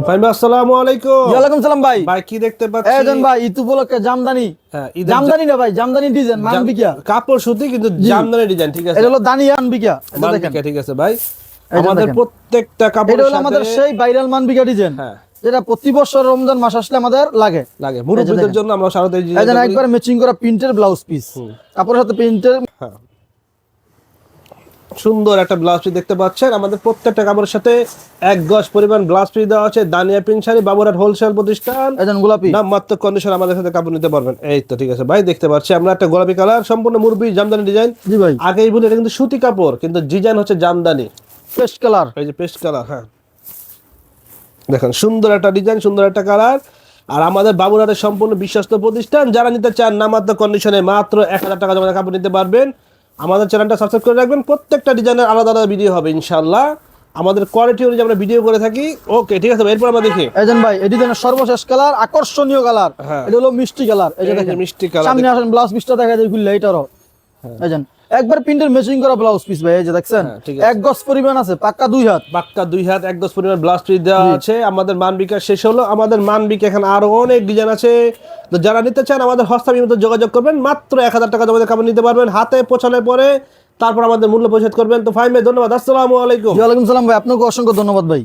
তো ভাই আসসালামু আলাইকুম। সালাম ভাই। ভাই কি দেখতে পাচ্ছি? ভাই জামদানি। হ্যাঁ, জামদানি না ভাই জামদানি ডিজাইন কাপড় সুতি কিন্তু জামদানি ডিজাইন ঠিক আছে? এটা হলো দানি বিকিয়া এটা দেখেন। বিকা, ঠিক আছে ভাই। আমাদের প্রত্যেকটা কাপড় এটা হলো আমাদের সেই ভাইরাল ডিজাইন হ্যাঁ। যেটা প্রতি বছর রমজান মাস আসলে আমাদের লাগে। লাগে। মুরব্বীদের জন্য আমরা একবার ম্যাচিং করা প্রিন্টের ব্লাউজ পিস কাপড়ের সাথে প্রিন্টের হ্যাঁ। সুন্দর একটা ব্লাউজ পিস দেখতে পাচ্ছেন। আমাদের প্রত্যেকটা কাপড়ের সাথে এক গজ পরিমাণ ব্লাউজ পিস দেওয়া আছে। দানিয়া শাড়ি বাবুরাট হোলসেল প্রতিষ্ঠান। এজন গোলাপি। নাম মাত্র কন্ডিশন আমাদের সাথে কাপড় নিতে পারবেন। এই তো ঠিক আছে। ভাই দেখতে পাচ্ছি আমরা একটা গোলাপি কালার সম্পূর্ণ মুরবি জামদানি ডিজাইন জি ভাই। আগেই বলে এটা কিন্তু সুতি কাপড় কিন্তু ডিজাইন হচ্ছে জামদানি। Paste colour. এই যে পেস্ট কালার হ্যাঁ। দেখেন সুন্দর একটা ডিজাইন সুন্দর একটা কালার। আর আমাদের বাবুরাটের সম্পূর্ণ বিশ্বস্ত প্রতিষ্ঠান যারা নিতে চান নামাত্র কন্ডিশনে মাত্র এক হাজার টাকা জমা কাপড় নিতে পারবেন। আমাদের চ্যানেলটা সাবস্ক্রাইব করে রাখবেন। প্রত্যেকটা ডিজাইনের আলাদা আলাদা ভিডিও হবে ইনশাল্লাহ আমাদের কোয়ালিটি অনুযায়ী আমরা ভিডিও করে থাকি। ওকে ঠিক আছে এরপর আমরা দেখি। এজন ভাই এই ডিজাইনের সর্বশেষ কালার আকর্ষণীয় কালার হ্যাঁ। এটা হলো মিষ্টি কালার এই যে দেখেন মিষ্টি কালার সামনে আসেন ব্লাউজ পিসটা দেখা যায় খুললে এইটারও। এজন একবার প্রিন্টের ম্যাচিং করা ব্লাউজ পিস ভাই এই যে দেখছেন? হ্যাঁ, এক গজ পরিমাণ আছে পাক্কা দুই হাত। বাক্কা দুই হাত এক দশ পরিমাণ ব্লাউজ পিস দেওয়া আছে। আমাদের মানবিকা শেষ হলো। আমাদের মানবিকা এখানে আরও অনেক ডিজাইন আছে। তো যারা নিতে চান আমাদের মতো যোগাযোগ করবেন, মাত্র এক হাজার টাকা জমাতে কাপড় নিতে পারবেন। হাতে পৌঁছানোর পরে তারপর আমাদের মূল্য পরিশোধ করবেন। তো ফাইমে ধন্যবাদ। আসসালামু আলাইকুম। ওয়ালাইকুম সালাম ভাই আপনাকে অসংখ্য ধন্যবাদ ভাই।